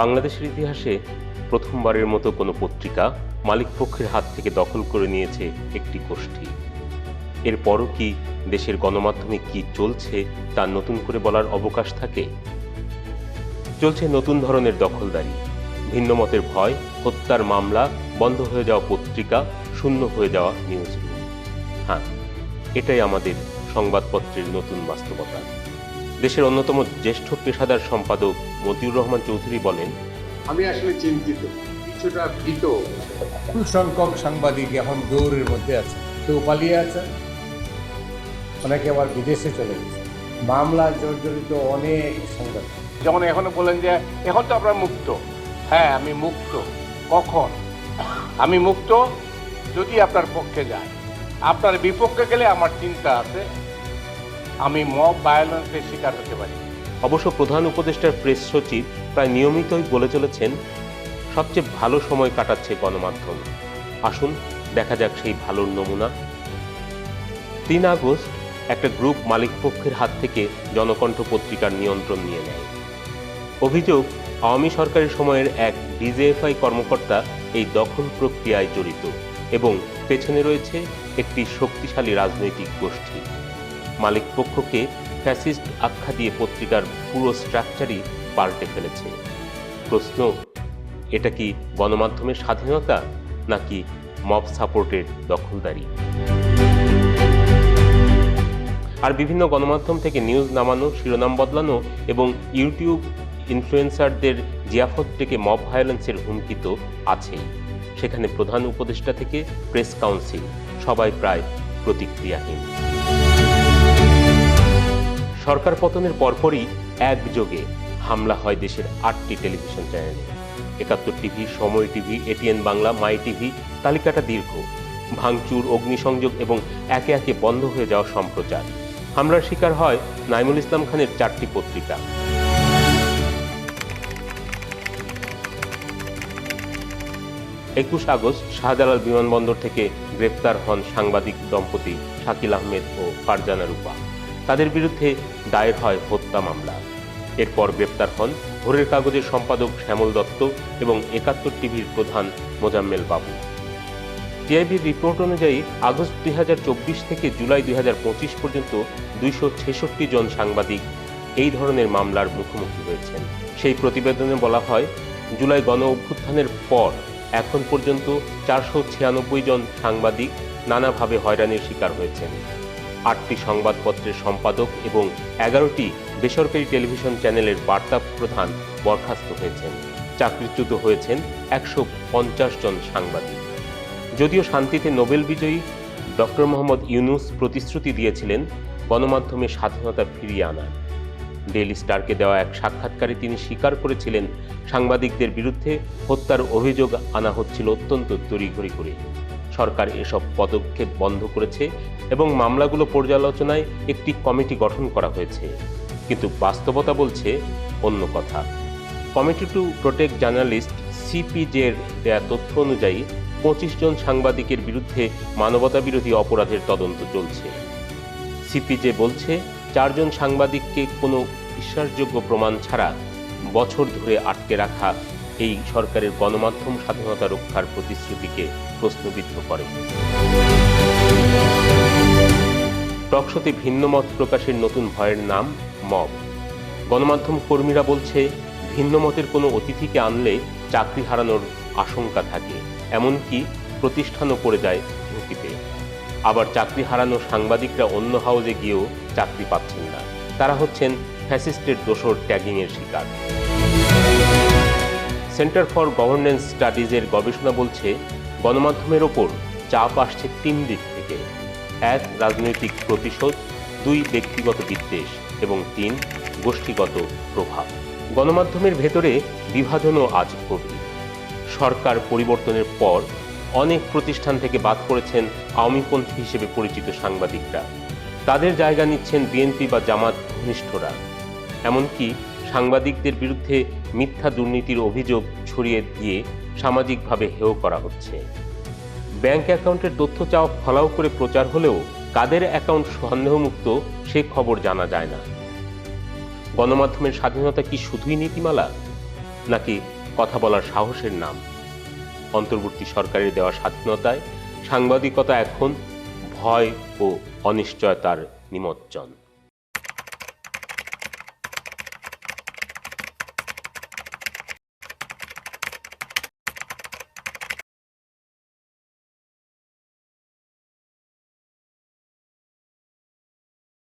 বাংলাদেশের ইতিহাসে প্রথমবারের মতো কোনো পত্রিকা মালিকপক্ষের হাত থেকে দখল করে নিয়েছে একটি গোষ্ঠী। এরপরও কি দেশের গণমাধ্যমে কি চলছে তা নতুন করে বলার অবকাশ থাকে? চলছে নতুন ধরনের দখলদারি। ভিন্ন মতের ভয়, হত্যার মামলা, বন্ধ হয়ে যাওয়া পত্রিকা, শূন্য হয়ে যাওয়া নিউজ হ্যাঁ এটাই আমাদের সংবাদপত্রের নতুন বাস্তবতা। দেশের অন্যতম জ্যেষ্ঠ পেশাদার সম্পাদক মতিউর রহমান চৌধুরী বলেন আমি আসলে চিন্তিত কিছুটা ভীত। খুব সংখ্যক সাংবাদিক এখন দৌড়ের মধ্যে আছে। কেউ পালিয়ে আছে অনেকে আবার বিদেশে চলে গেছে। মামলা জর্জরিত অনেক সাংবাদিক যেমন এখন বলেন যে এখন তো আপনার মুক্ত। হ্যাঁ আমি মুক্ত। কখন? আমি মুক্ত যদি আপনার পক্ষে যায়। আপনার বিপক্ষে গেলে আমার চিন্তা আছে। আমি মব ভায়োলেন্সের শিকার হতে পারি। অবশ্য প্রধান উপদেষ্টার প্রেস সচিব প্রায় নিয়মিতই বলে চলেছেন, সবচেয়ে ভালো সময় কাটাচ্ছে গণমাধ্যম। আসুন, দেখা যাক সেই ভালোর নমুনা। তিন আগস্ট, একটা গ্রুপ মালিকপক্ষের হাত থেকে জনকণ্ঠ পত্রিকার নিয়ন্ত্রণ নিয়ে নেয়। অভিযোগ, আওয়ামী সরকারের সময়ের এক ডিজেএফআই কর্মকর্তা এই দখল প্রক্রিয়ায় জড়িত এবং পেছনে রয়েছে একটি শক্তিশালী রাজনৈতিক গোষ্ঠী। মালিকপক্ষকে ফ্যাসিস্ট আখ্যা দিয়ে পত্রিকার পুরো স্ট্রাকচারই পাল্টে ফেলেছে। প্রশ্ন, এটা কি গণমাধ্যমের স্বাধীনতা, নাকি মব সাপোর্টের দখলদারি? আর বিভিন্ন গণমাধ্যম থেকে নিউজ নামানো, শিরোনাম বদলানো এবং ইউটিউব ইনফ্লুয়েন্সারদের জিয়াফত থেকে মব ভায়োলেন্সের হুমকি তো আছেই। সেখানে প্রধান উপদেষ্টা থেকে প্রেস কাউন্সিল, সবাই প্রায় প্রতিক্রিয়াহীন। সরকার পতনের পরপরই একযোগে হামলা হয় দেশের আটটি টেলিভিশন চ্যানেলে। Ekattor TV, Somoy TV, ATN Bangla, my TV, তালিকাটা দীর্ঘ। ভাঙচুর, অগ্নিসংযোগ এবং একে একে বন্ধ হয়ে যাওয়া সম্প্রচার। হামলার শিকার হয় নাইমুল ইসলাম খানের চারটি পত্রিকা। একুশ আগস্ট শাহজালাল বিমানবন্দর থেকে গ্রেপ্তার হন সাংবাদিক দম্পতি শাকিল আহমেদ ও ফারজানা রূপা। তাদের বিরুদ্ধে দায়ের হয় হত্যা মামলা। এরপর গ্রেপ্তার হন ভোরের কাগজের সম্পাদক শ্যামল দত্ত এবং একাত্তর টিভির প্রধান মোজাম্মেল বাবু। টিআইবির রিপোর্ট অনুযায়ী আগস্ট দুই হাজার চব্বিশ থেকে জুলাই দুই হাজার পঁচিশ পর্যন্ত দুইশো ছেষট্টি জন সাংবাদিক এই ধরনের মামলার মুখোমুখি হয়েছেন। সেই প্রতিবেদনে বলা হয়, জুলাই গণ অভ্যুত্থানের পর এখন পর্যন্ত চারশো ছিয়ানব্বই জন সাংবাদিক নানাভাবে হয়রানির শিকার হয়েছেন। আটটি সংবাদপত্রের সম্পাদক এবং এগারোটি বেসরকারি টেলিভিশন চ্যানেলের বার্তা প্রধান বরখাস্ত হয়েছেন। চাকরিচ্যুত হয়েছেন একশো পঞ্চাশ জন সাংবাদিক। যদিও শান্তিতে নোবেল বিজয়ী ডক্টর মোহাম্মদ ইউনুস প্রতিশ্রুতি দিয়েছিলেন গণমাধ্যমে স্বাধীনতা ফিরিয়ে আনার। ডেইলি স্টারকে দেওয়া এক সাক্ষাৎকারে তিনি স্বীকার করেছিলেন, সাংবাদিকদের বিরুদ্ধে হত্যার অভিযোগ আনা হচ্ছিল অত্যন্ত তড়িঘড়ি করে। সরকার এসব পদক্ষেপ বন্ধ করেছে এবং মামলাগুলো পর্যালোচনায় একটি কমিটি গঠন করা হয়েছে। কিন্তু বাস্তবতা বলছে অন্য কথা। কমিটি টু প্রোটেক্ট জার্নালিস্ট সিপিজের দেয়া তথ্য অনুযায়ী পঁচিশ জন সাংবাদিকের বিরুদ্ধে মানবতা বিরোধী অপরাধের তদন্ত চলছে। সিপিজে বলছে চারজন সাংবাদিককে কোনো বিশ্বাসযোগ্য প্রমাণ ছাড়া বছর ধরে আটকে রাখা এই সরকারের গণমাধ্যম স্বাধীনতা রক্ষার প্রতিশ্রুতিকে প্রশ্নবিদ্ধ করে। টকশোতে ভিন্ন মত প্রকাশের নতুন ভয়ের নাম মব। গণমাধ্যম কর্মীরা বলছে ভিন্ন মতের কোনো অতিথিকে আনলে চাকরি হারানোর আশঙ্কা থাকে, এমনকি প্রতিষ্ঠানও পড়ে যায় ঝুঁকিতে। আবার চাকরি হারানো সাংবাদিকরা অন্য হাউজে গিয়েও চাকরি পাচ্ছেন না। তারা হচ্ছেন ফ্যাসিস্টের দোসর ট্যাগিংয়ের শিকার। সেন্টার ফর গভর্নেন্স স্টাডিজের গবেষণা বলছে, গণমাধ্যমের ওপর চাপ আসছে তিন দিক থেকে। এক, রাজনৈতিক প্রতিশোধ, দুই, ব্যক্তিগত বিদ্বেষ এবং তিন, গোষ্ঠীগত প্রভাব। গণমাধ্যমের ভেতরে বিভাজনও আজ গভীর। সরকার পরিবর্তনের পর অনেক প্রতিষ্ঠান থেকে বাদ পড়েছেন আওয়ামীপন্থী হিসেবে পরিচিত সাংবাদিকরা। তাদের জায়গা নিচ্ছেন বিএনপি বা জামাত ঘনিষ্ঠরা। এমনকি সাংবাদিকদের বিরুদ্ধে মিথ্যা দুর্নীতির অভিযোগ ছড়িয়ে দিয়ে সামাজিকভাবে হেয় করা হচ্ছে। ব্যাংক অ্যাকাউন্টের তথ্য চাওয়া ফলাও করে প্রচার হলেও কাদের অ্যাকাউন্ট সন্দেহমুক্ত সে খবর জানা যায় না। গণমাধ্যমের স্বাধীনতা কি শুধুই নীতিমালা, নাকি কথা বলার সাহসের নাম? অন্তর্বর্তী সরকারের দেওয়া স্বাধীনতায় সাংবাদিকতা এখন ভয় ও অনিশ্চয়তার নিমজ্জন।